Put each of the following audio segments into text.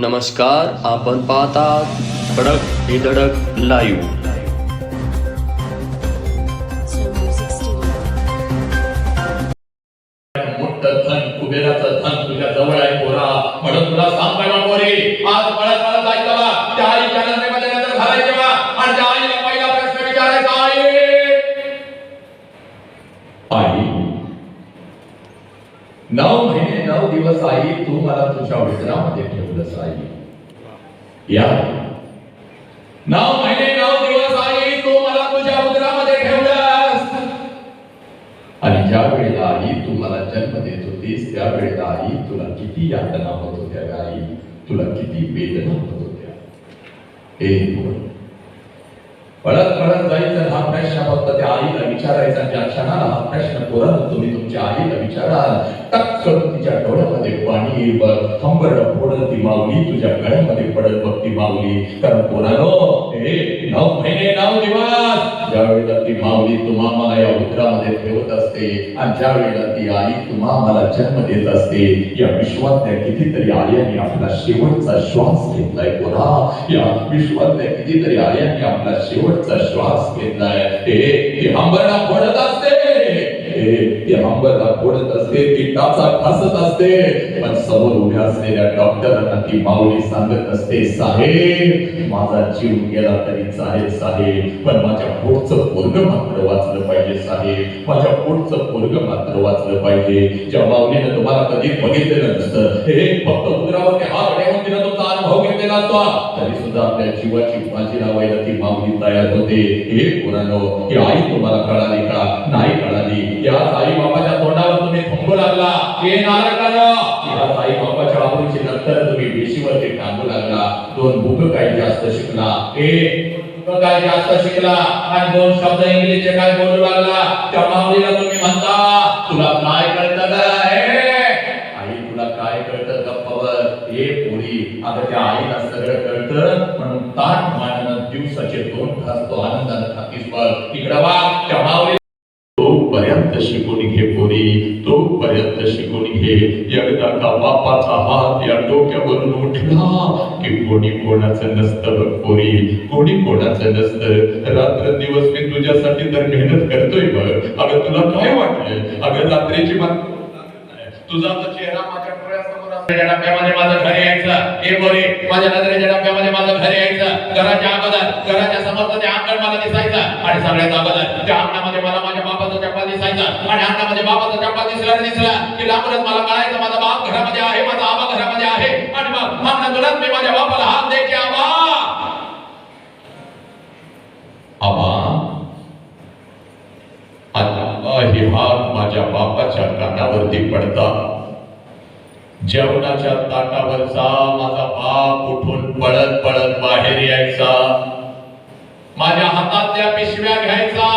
नमस्कार आपण पाहतात धडक हे धडक लाईव्ह मोठं धन कुबेराचं धन तुझ्या जवळ आहे पोरा. म्हणून तुला आज जायचं त्या आईच्या नजरेमध्ये नजर बा आणि त्या आईला पहिला प्रश्न विचारायचा आई नऊ महिने नऊ दिवस आई तू मला तुझ्या उदरामध्ये ठेवलंस आई. या. नऊ महिने नऊ दिवस आई तू मला तुझ्या उदरामध्ये ठेवलंस. आणि ज्या वेळेला आई तू मला जन्म देत होतीस त्या वेळेला आई तुला किती यातना होत होत्या आई? तुला किती वेदना होत होत्या. हे पळत पळत जायचं हा प्रश्न फक्त त्या आईला विचारायचा ज्या क्षणाला हा प्रश्न पोरानं तुम्ही तुमच्या आईला विचाराल. टक तिच्या डोळ्यामध्ये पाणी येईल बघ हंबरड फोडत ती माऊली तुझ्या गळ्यामध्ये पडत बघ ती माऊली. कारण पोरानो हे नऊ महिने नऊ दिवस. ज्या वेळेला ती माऊली तुम्हा मला या उदरामध्ये ठेवत असते आणि ज्या वेळेला ती आई तुम्हा मला जन्म देत असते या विश्वातल्या कितीतरी आयांनी आपला शेवटचा श्वास घेतलाय पोरा या विश्वातल्या कितीतरी आयांनी आपला शेवट शेवटचा श्वास घेतलाय. हे ते हंबरडा फोडत असते. ती ते फोडत असते. ती टाचा ठासत असते. पण समोर उभ्या असलेल्या डॉक्टरांना ती माऊली सांगत असते साहेब माझा जीव गेला तरी चालेल साहेब. पण माझ्या पोटचं पोरग मात्र वाचलं पाहिजे साहेब. माझ्या पोटचं पोरग मात्र वाचलं पाहिजे. ज्या माऊलीनं तुम्हाला कधी बघितलेलं नसतं हे फक्त उदरावरती हात ठेवून तिनं अनुभव घेतलेला असतो तरी सुद्धा आपल्या जीवाची बाजी लावायला ती माऊली तयार होते. हे पुराणो ही आई तुम्हाला कळाली का? नाही कळाली. या आई बाबाच्या तोंडावर तुम्ही थंबू लागला. हे नारकानं या आई बाबाच्या आबरूची नंतर तुम्ही वेशीवरती टांगू लागला. दोन बुक काही जास्त शिकला. एक काय जास्त शिकला. आणि दोन शब्द इंग्लिशचे काय बोलू लागला. त्या माऊलीला तुम्ही म्हणता तुला सगळं कळतं ताट मांडणं दिवसाचे दोन तास तो आनंदाने खातीस बघ. इकडं वा त्या शिकून घे पोरी तोपर्यंत शिकून घे. एकदा का बापाचा हात या डोक्यावरून उठला की कोणी कोणाचं नसतं बघ पोरी कोणी कोणाचं नसतं. रात्र दिवस मी तुझ्यासाठी तर मेहनत करतोय बघ. अगं तुला काय वाटलं? अगं रात्रीची मा तुझा तो चेहरा माझ्या डोळ्यासमोर असलेल्या डब्यामध्ये माझं घर हे बोरे माझ्या नजरेच्या डब्यामध्ये माझं घर घराच्या अगोदर घराच्या समोरचं ते अंगण मला दिसायचं आणि सगळ्यात अगोदर त्या अंगणामध्ये मला माझ्या बापाचा चप्पा दिसायचा आणि अंगणामध्ये बापाचा चप्पा दिसला दिसला की लांबूनच मला कळायचं माझा बाप घरामध्ये आहे माझा आबा घरामध्ये आहे आणि मग अंगणातूनच मी माझ्या बापाला हात द्यायचा आबा आबा आता हे हात माझ्या बापाच्या कानावरती पडतात जेवणाच्या ताटावरचा माझा बाप उठून पळत पळत बाहेर यायचा. माझ्या हातातल्या पिशव्या घ्यायचा.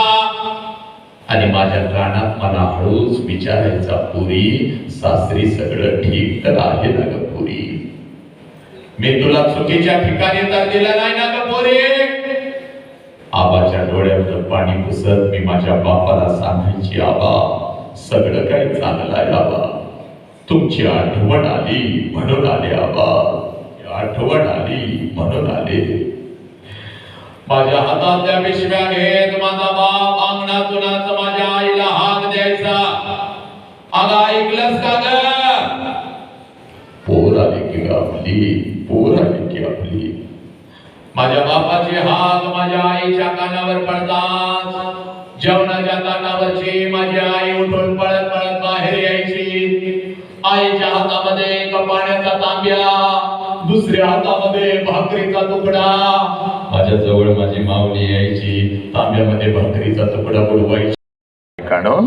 आणि माझ्या कानात मला हळूच विचारायचा पुरी सासरी सगळं ठीक तर आहे ना ग पुरी? मी तुला चुकीच्या ठिकाणी तर दिलं नाही ना ग पोरी? आबाच्या डोळ्यात पाणी पुसत मी माझ्या बापाला सांगायची आबा सगळं काही चांगलं आहे आबा. तुमची आठवण आली म्हणून आले आबा. आठवण आली म्हणून आले. माझ्या हातात त्या पिशव्याने पाण्याचा तांब्या दुसऱ्या हातामध्ये भाकरीचा तुकडा. माझ्या जवळ माझी मावणी यायची तांब्यामध्ये भाकरीचा तुकडा बुडवायची. काढून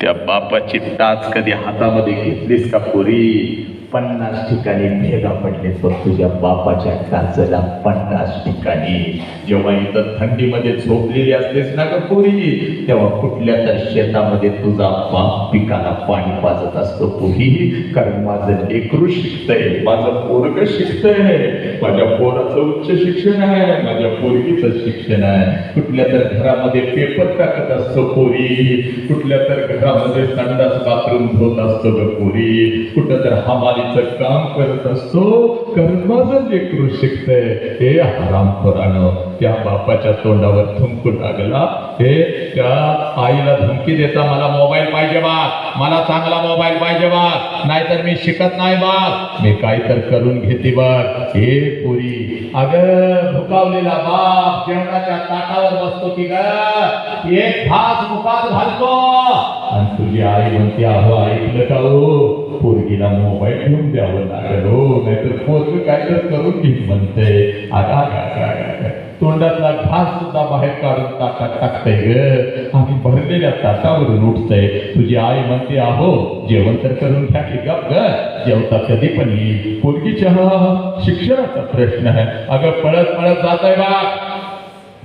त्या बापाची टाच कधी हातामध्ये घेतलीस का पुरी? पन्नास ठिकाणी भेगा पडले बघ तुझ्या बापाच्या काचला पन्नास ठिकाणी. जेव्हा इथं थंडीमध्ये झोपलेली असतेस ना का पुरी तेव्हा कुठल्या तर शेतामध्ये तुझा बाप पिकाला पाणी पाजत असतो पुरी कारण माझं लेकरू शिकतंय माझं पोरग शिकतंय. माझ्या पोराचं उच्च शिक्षण आहे माझ्या पोरगीचं शिक्षण आहे. कुठल्या तर घरामध्ये पेपर टाकत असतो पोरी कुठल्या तर घरामध्ये संडास बाथरूम धुत असतो ग पोरी कुठं तर हमाली कमालीचं काम करत असतो कारण जे लेकरू शिकतंय हे हरामखोरानं त्या बापाच्या तोंडावर थुंकू लागला. हे त्या आईला धमकी देता मला मोबाईल पाहिजे बाग मला चांगला मोबाईल पाहिजे बाग नाहीतर मी शिकत नाही बाग मी काय तर करून घेते बा हे पुरी अग भुकावलेला बाप जेवणाच्या ताटावर बसतो की ग. एक घास मुखात घालतो. आणि तुझी आई म्हणते अहो ऐकलं का हो? पोरगीला मोबाईल घेऊन द्यावं लागेल. हो नाहीतर पोरग काय तर करून घे म्हणते. आगा तोंडातला घास सुद्धा बाहेर काढून ताटात टाकतंय ग. आणि भरलेल्या ताटावरून उठतंय. तुझी आई म्हणते आहो जेवण तर करून घ्या की गप ग. जेवता कधी पण येईल. पोरगीच्या शिक्षणाचा प्रश्न आहे. अगं पळत पळत जात आहे बा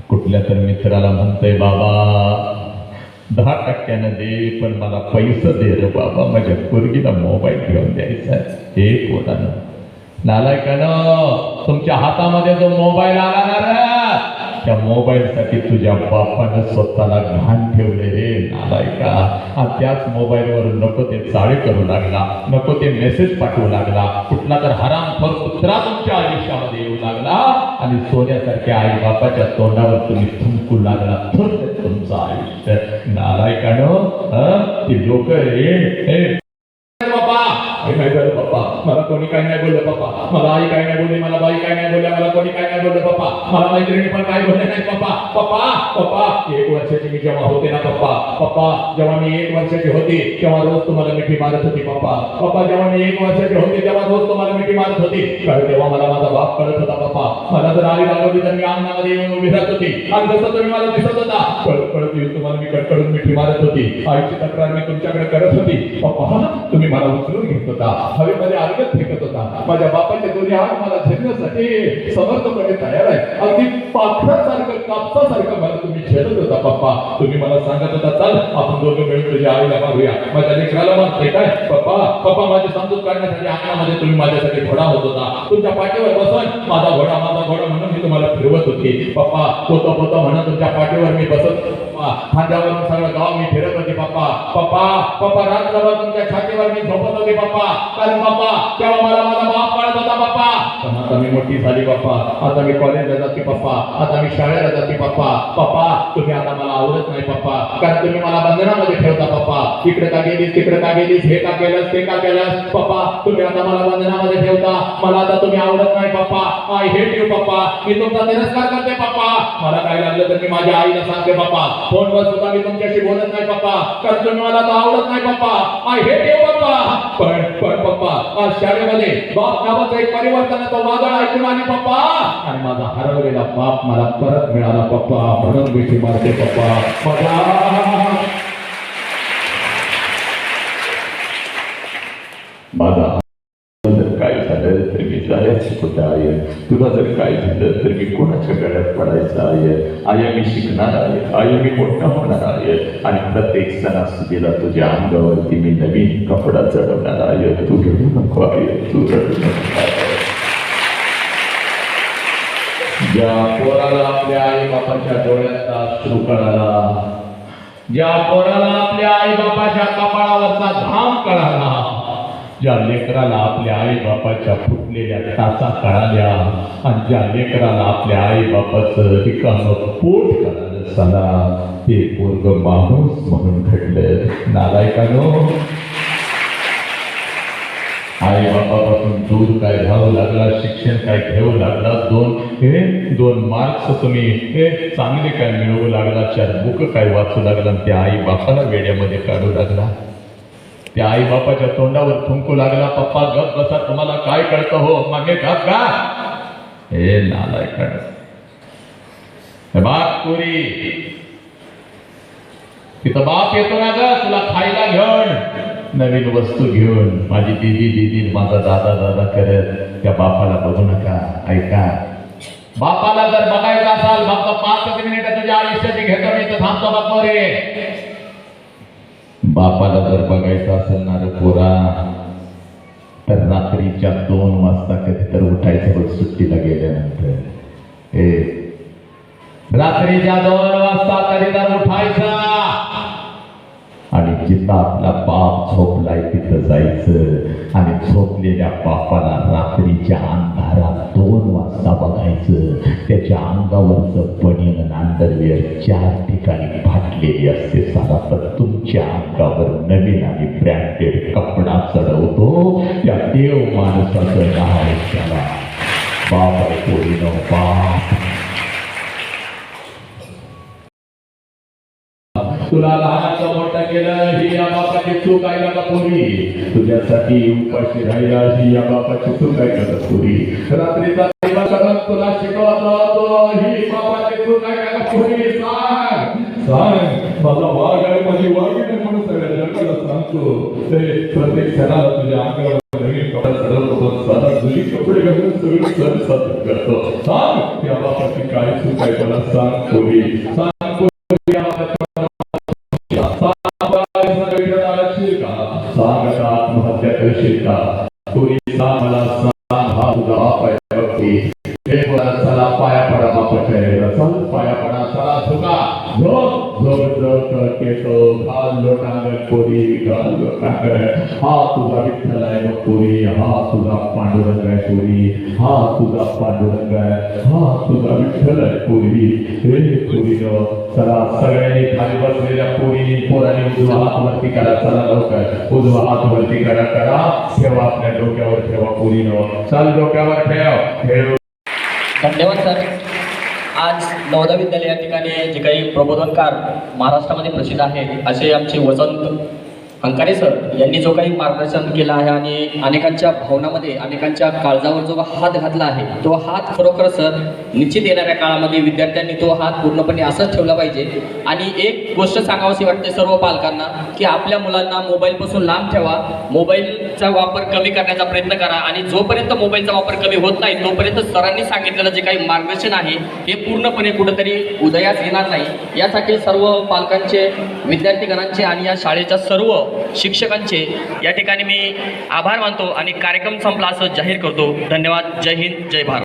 कुठल्या तर मित्राला म्हणतंय बाबा दहा टक्क्यानं दे पण मला पैसे दे रे बाबा. माझ्या पोरगीला मोबाईल घेऊन द्यायचा हे पोरानं. नालायकानं तुमच्या हातामध्ये जो मोबाईल आला ना त्या मोबाईलसाठी तुझ्या बापानं स्वतःला घाण ठेवले रे नालायका. हा त्याच मोबाईलवर नको ते चाळे करू लागला नको ते मेसेज पाठवू लागला. कुठला तर हरामखोर कुत्रा तुमच्या आयुष्यामध्ये येऊ लागला. आणि सोन्यासारख्या आई बापाच्या तोंडावर तुम्ही थुंकू लागला थुंक तुमचं आयुष्य नालायकानं हं? ती लोक रे हे बाबा आई काय झालं पप्पा मला कोणी काय नाही बोललं पप्पा. मला आई काय नाही बोलली मला बाई काय नाही बोलल्या मला कोणी काय नाही बोललं पप्पा. मला मैत्रिणी पण काय बोलले नाही पप्पा. पप्पा पप्पा एक वर्षाची मी जेव्हा होते ना पप्पा पप्पा जेव्हा मी एक वर्षाची होती तेव्हा रोज तुम्हाला मिठी मारत होती पप्पा. पप्पा जेव्हा मी एक वर्षाची होते तेव्हा रोज तुम्हाला मिठी मारत होती. कारण तेव्हा मला माझा बाप कळत होता पप्पा. मला जर आई लागवली तर मी अंगणामध्ये येऊन उभी राहत होती. आणि जसं तुम्ही मला दिसत होता कळत कळत येऊन तुम्हाला मी कडकडून मिठी मारत होती. आईची तक्रार मी तुमच्याकडे करत होती. पप्पा तुम्ही मला उचलून घेत होता. डोक्यामध्ये अर्गत फेकत होता. माझ्या बापाचे दोन्ही हात मला धरण्यासाठी समर्थपणे तयार आहे. अगदी पाखरासारखं कापसासारखं मला तुम्ही छेदत होता पप्पा तुम्ही मला सांगत होता चाल आपण दोघं मिळून तुझ्या आईला मारूया. माझ्या लेकराला मारते काय पप्पा पप्पा माझी समजूत काढण्यासाठी अंगणामध्ये तुम्ही माझ्यासाठी घोडा होत होता. तुमच्या पाठीवर बसून माझा घोडा माझा घोडा म्हणून मी तुम्हाला फिरवत होती. पप्पा पोता पोता म्हणून तुमच्या पाठीवर मी बसत खांद्यावरून सगळं गाव मी फिरत होते पप्पा पप्पा पप्पा रात्रभर तुमच्या छातीवर मी झोपत होते पप्पा कारण पप्पा तेव्हा मला माझा बाप कळत होता बाप्पा. पण आता मी मोठी झाली बाप्पा. आता मी कॉलेजला जाते पप्पा आता मी शाळेला जाते पप्पा पप्पा तुम्ही आता मला आवडत नाही पप्पा कारण तुम्ही मला बंधनामध्ये ठेवता पप्पा इकडे का गेलीस तिकडे का गेलीस हे का केलंस ते का केलंस? पप्पा तुम्ही आता मला बंधनामध्ये ठेवता. मला आता तुम्ही आवडत नाही पप्पा आय हेट यू पप्पा मी तुमचा तिरस्कार करते पप्पा मला काय लागलं तर मी माझ्या आईला सांगते पप्पा फोनवर सुद्धा मी तुमच्याशी बोलत नाही पप्पा कारण तुम्ही मला आता आवडत नाही पप्पा आय हेट यू पप्पा पण पण पप्पा आज शाळेमध्ये बाप नावाचं एक परिवर्तनाचं वादळ ऐकून आणि पप्पा. आणि माझा हरवलेला बाप मला परत मिळाला पप्पा. म्हणून मिठी मारते पप्पा माझा माझा जर काय झालं तर मी जायचं कुठं आहे तुला जर काय झालं तर मी कोणाच्या गळ्यात पडायचं आहे आय मी शिकणार आहे आय मी मोठा होणार आहे आणि प्रत्येक सणासुदीला तुझ्या अंगावरती मी नवीन कपडा चढवणार आहे तू रडू नको आहे तू रडू नको ज्या पोराला आपल्या आई बापाच्या डोळ्याचा अश्रू कळाला ज्या पोराला आपल्या आई बापाच्या कपाळावरचा धाम कळाला ज्या लेकराला आपल्या आई बापाच्या फुटलेल्या टाचा कळाल्या आणि ज्या लेकराला आपल्या आई बापाचं रिकाम पोट कळालं सदा ते पोरग माणूस म्हणून घडलं. नालायकानो आई बापापासून दूर काय घ्यावं लागला शिक्षण काय घ्यावं लागला दोन हे दोन मार्क्स तुम्ही हे चांगले काय मिळवू लागला चार बुक काय वाचू लागला त्या आई बापाला वेड्यामध्ये काढू लागला? त्या आई बापाच्या तोंडावर थुंकू लागला पप्पा गप बसा तुम्हाला काय कळतं? हो मागे गप का हे नालाय कळ बाप पुरी तिथं बाप येतो ना ग तुला खायला घेऊन. नवीन वस्तू घेऊन. माझी दिदी दिदी माझा दादा दादा करत. त्या बापाला बघू नका ऐका. बापाला जर बघायचं असाल बाप्पा पाच मिनिटं तुझ्या आयुष्याची घेतो मी तर थांबतो बापा रे बापाला जर बघायचं असेल ना रे पोरा तर रात्रीच्या दोन वाजता कधी तर उठायचं बघ सुट्टीला गेल्यानंतर. हे रात्रीच्या दोन वाजता कधी तर उठायचं. आणि जिथं आपला बाप झोपलाय तिथं जायचं. आणि झोपलेल्या बापाला रात्रीच्या अंधारात दोन वाजता बघायचं त्याच्या अंगावरचं बनियन आणि चार ठिकाणी फाटलेली असते सारा तर तुमच्या अंगावर नवीन आणि ब्रँडेड कपडा चढवतो. त्या देव माणसाचं नाव त्याला बाबा आहे पोरीनो बाप. तुला लहानाचं मोठं केलं ही या बापाची चूक आहे का पुरी? तुझ्यासाठी उपाशी राहिला ही या बापाची चूक आहे का पुरी? रात्रीचा दिवस तुला शिकवतो तो ही बापाची चूक आहे का पुरी? सांग. सांग. माझा वाघ आहे माझी वाघ आहे म्हणून सगळ्या जगाला सांगतो. ते प्रत्येक क्षणाला तुझ्या अंगावर नवीन कपडे चढवतो सदा जुनी कपडे घालून सगळं सण साजरं करतो. सांग या बापाची काय चूक आहे मला सांग पुरी. सांग. झोप झोप केतो घाल लोटांगण पोरी घाल लोटांगण हा तुझा विठ्ठल आहे बघ पोरी हा तुझा पांडुरंग आहे पोरी हा तुझा पांडुरंग आहे हा तुझा विठ्ठल आहे पोरी हे पोरी चला सगळ्यांनी खाली बसलेल्या पोरी पोरांनी उजवा हात वरती करा चला लवकर उजवा हात वरती करा करा ठेवा आपल्या डोक्यावर ठेवा पोरीनं चल डोक्यावर ठेव ठेव धन्यवाद सर। आज नवदा विद्यालय या ठिकाणी जे काही प्रबोधनकार महाराष्ट्रामध्ये प्रसिद्ध आहेत असे आमचे वसंत अंकारे सर यांनी जो काही मार्गदर्शन केलं आहे आणि अनेकांच्या भावनामध्ये अनेकांच्या काळजावर जो हात घातला आहे तो हात खरोखर सर निश्चित येणाऱ्या काळामध्ये विद्यार्थ्यांनी तो हात पूर्णपणे असंच ठेवला पाहिजे. आणि एक गोष्ट सांगावीशी वाटते सर्व पालकांना की आपल्या मुलांना मोबाईलपासून लांब ठेवा. मोबाईलचा वापर कमी करण्याचा प्रयत्न करा आणि जोपर्यंत मोबाईलचा वापर कमी होत नाही तोपर्यंत सरांनी सांगितलेलं जे काही मार्गदर्शन आहे हे पूर्णपणे कुठंतरी उदयास येणार नाही. यासाठी सर्व पालकांचे विद्यार्थीगणांचे आणि या शाळेच्या सर्व शिक्षकांचे. या ठिकाणी मी आभार मानतो आणि कार्यक्रम संपला असं जाहीर करतो. धन्यवाद. जय हिंद. जय भारत.